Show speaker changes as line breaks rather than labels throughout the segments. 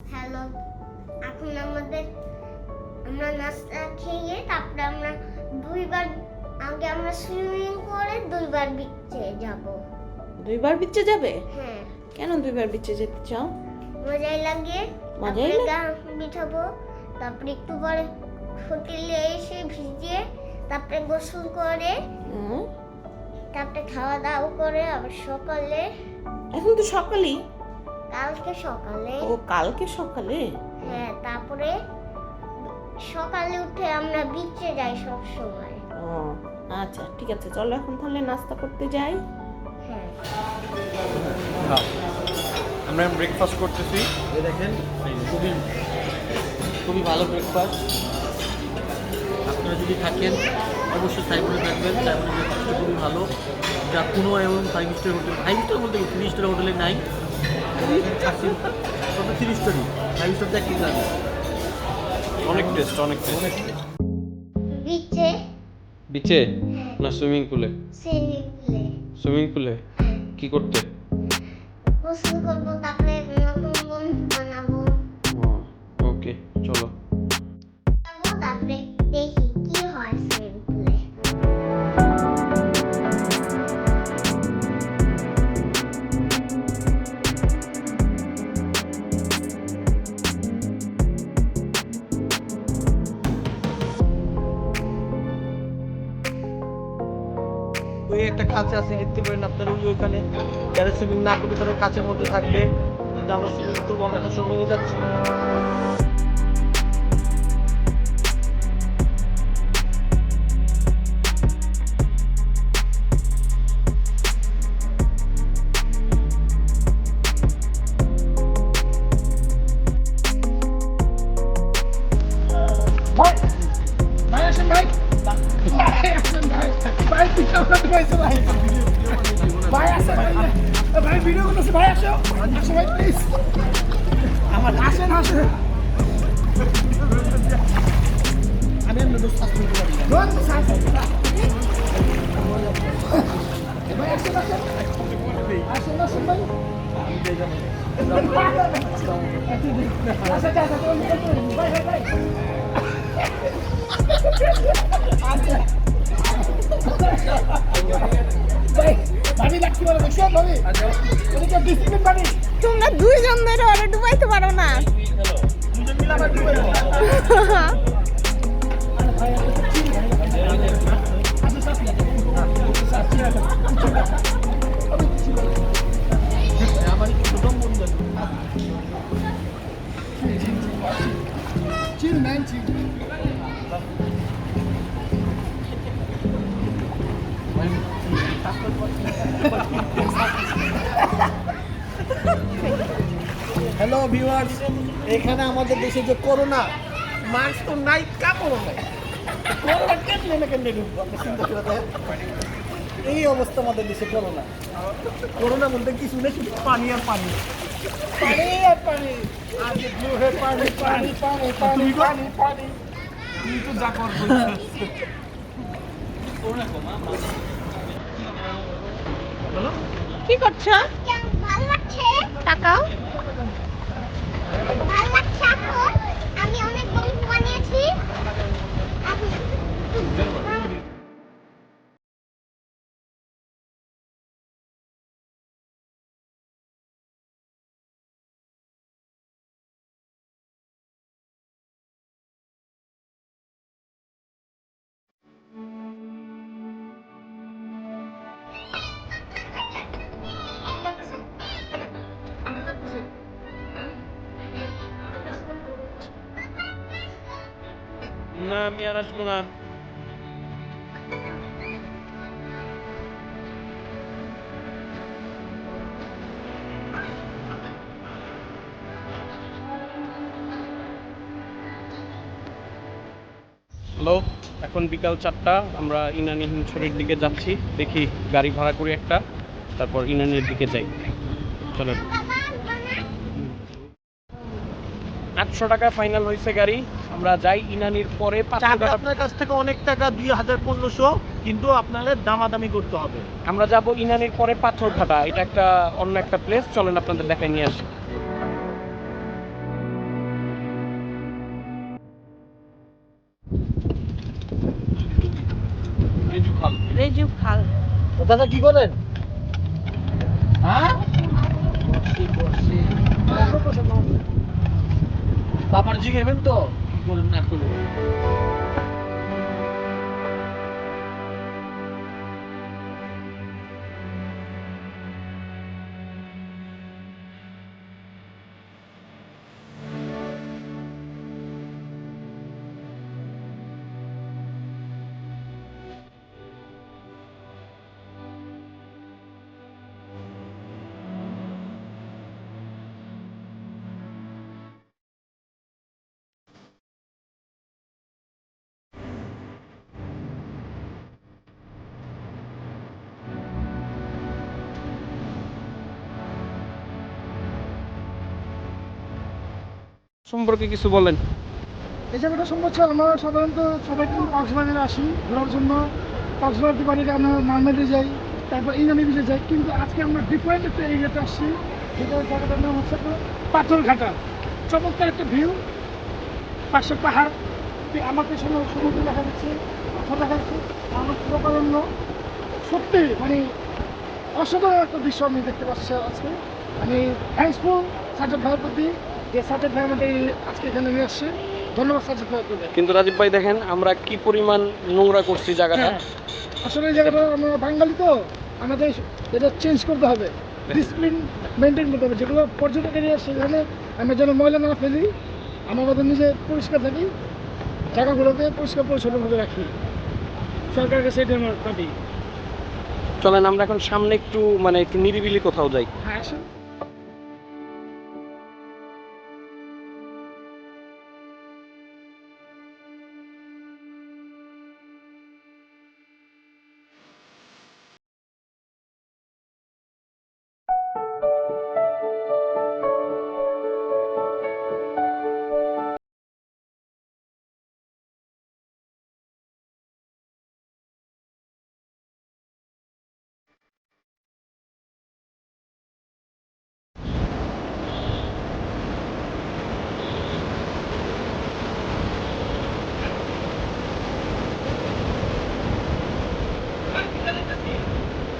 Hello এখন আমাদের আমরা নাস্তা খেয়ে তারপরে আমরা দুইবার আগে আমরা সুইমিং করে দুইবার বিচে যাব।
দুইবার বিচে যাবে?
হ্যাঁ।
কেন দুইবার বিচে যেতে চাও?
মজাই লাগে।
মজাই লাগে?
গা বিছাবো তারপরে একটু পরে হোটেলে এসে ভিজে তারপরে গোসল করে। তারপরে খাওয়া দাওয়া করে আবার সকালে।
এখন তো সকালেই।
কালকে সকালে।
ও কালকে সকালে?
হ্যাঁ তারপরে সকালে উঠে আমরা বিচে যাই সব সময়।
ও আচ্ছা ঠিক আছে চলো এখন তাহলে নাস্তা করতে যাই।
হ্যাঁ।
হ্যাঁ আমরা ব্রেকফাস্ট করতেছি। এই দেখেন খুবই খুবই ভালো ব্রেকফাস্ট আপনারা যদি থাকেন অবশ্যই সাইবনে থাকবেন। সাইবনের ব্রেকফাস্টটা খুবই ভালো। যা কোনো এবং five star hotel five star বলতে থ্রি স্টার হোটেলে নাই। থ্রি স্টারই ফাইভ স্টার দেখতে যাবে
অনেক টেস্ট অনেক টেস্ট
বিচে?
বিচে না সুইমিং পুলে। সুইমিং পুলে। কি করতে?
গোসল করব তারপরে
কাছে আছে, দেখতে পারেন আপনারা ওই ওইখানে যারা সুইমিং না করবে তারা কাছের মধ্যে থাকবে। আমরা সুইমিং করব আমরা সময় যাচ্ছি।
তোমরা দুইজন ধরে ওরা ডুবাইতে পারো না।
Hello viewers. এখানে আমাদের দেশে যে করোনা মাস্ক তো নাই কাপড়ও নাই। করোনা কেমনে না কেমনে ঢুকবো? আপনি চিন্তা করে দেখেন। এই অবস্থা আমাদের দেশে করোনা। করোনা বলতে কিছু নেই শুধু পানি আর পানি।
পানি আর পানি। আর যে পানি পানি পানি পানি পানি পানি।
তুই তো যা কর
কি করছ?
কেমন ভালো লাগছে
তাকাও
ভালো লাগছে এখন আমি অনেক বন্ধু বানিয়েছি।
হ্যালো এখন বিকাল চারটা, আমরা ইনানি হিমছড়ির দিকে যাচ্ছি, দেখি গাড়ি ভাড়া করি একটা, তারপর ইনানির দিকে যাই। চলেন। আটশো টাকা ফাইনাল হয়েছে গাড়ি আমরা যাই ইনানির পরে
আপনার কাছ থেকে অনেক টাকা দুই হাজার পনেরোশো কিন্তু আপনাদের দামাদামি করতে হবে।
আমরা যাব ইনানির পরে পাথর পাথরঘাটা। এটা একটা অন্য একটা প্লেস চলেন আপনাদের দেখাই নিয়ে আসি।
দাদা কি করেন হ্যাঁ? বাবার জি খাবেন তো? করেন না করেন।
সম্পর্কে কিছু বলেন।
এই জায়গাটা ছিল আমরা সাধারণত সবাই কক্সবাজারে আসি ঘোরার জন্য। কক্সবাজার থেকে বাড়িতে আমরা মারমেডে যাই, তারপর ইনানি বিচে যাই। কিন্তু আজকে আমরা ডিফারেন্ট একটা এরিয়াতে আসছি। যেটা জায়গাটার নাম হচ্ছে পাথরঘাটা। চমৎকার একটা ভিউ পাশে পাহাড়। আমার পেছনে সমুদ্র দেখা যাচ্ছে। পাথর দেখা যাচ্ছে আমার প্রকারণ্য সত্যি মানে অসাধারণ একটা দৃশ্য আমি দেখতে পাচ্ছি আজকে। আমি থ্যাঙ্কসফুল সাজ্জাদ ভাইয়ের প্রতি। যে ভাই আমাদের আজকে এখানে নিয়ে আসছে ধন্যবাদ ভাইয়ের
কিন্তু রাজীব ভাই দেখেন আমরা কি পরিমাণ নোংরা করছি জায়গাটা।
হ্যাঁ, আসলে জায়গাটা আমরা বাঙালি তো আমাদের এটা চেঞ্জ করতে হবে। ডিসিপ্লিন মেনটেন করতে হবে। যেগুলো পর্যটক এরিয়া সেখানে আমরা যেন ময়লা না ফেলি আমরা আমাদের নিজে পরিষ্কার থাকি জায়গাগুলোকে পরিষ্কার পরিচ্ছন্নভাবে রাখি। সরকারের কাছে এটা আমার দাবি।
চলেন আমরা এখন সামনে একটু মানে একটু নিরিবিলি কোথাও যাই।
হ্যাঁ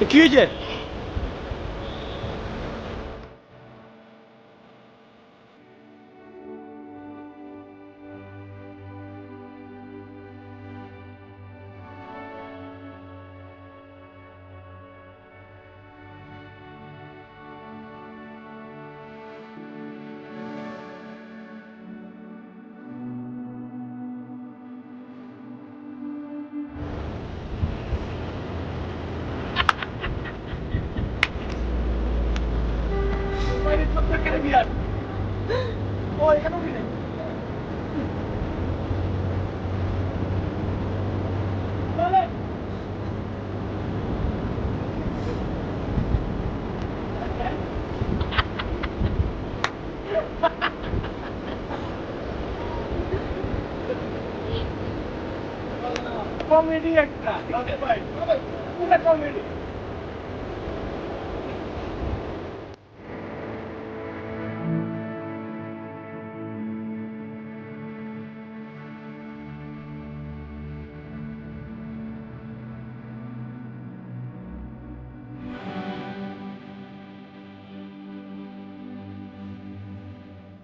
কি হয়েছে
ও এখানেও কি নেই বলেন কমেডি একটা ভাই পুরো কমেডি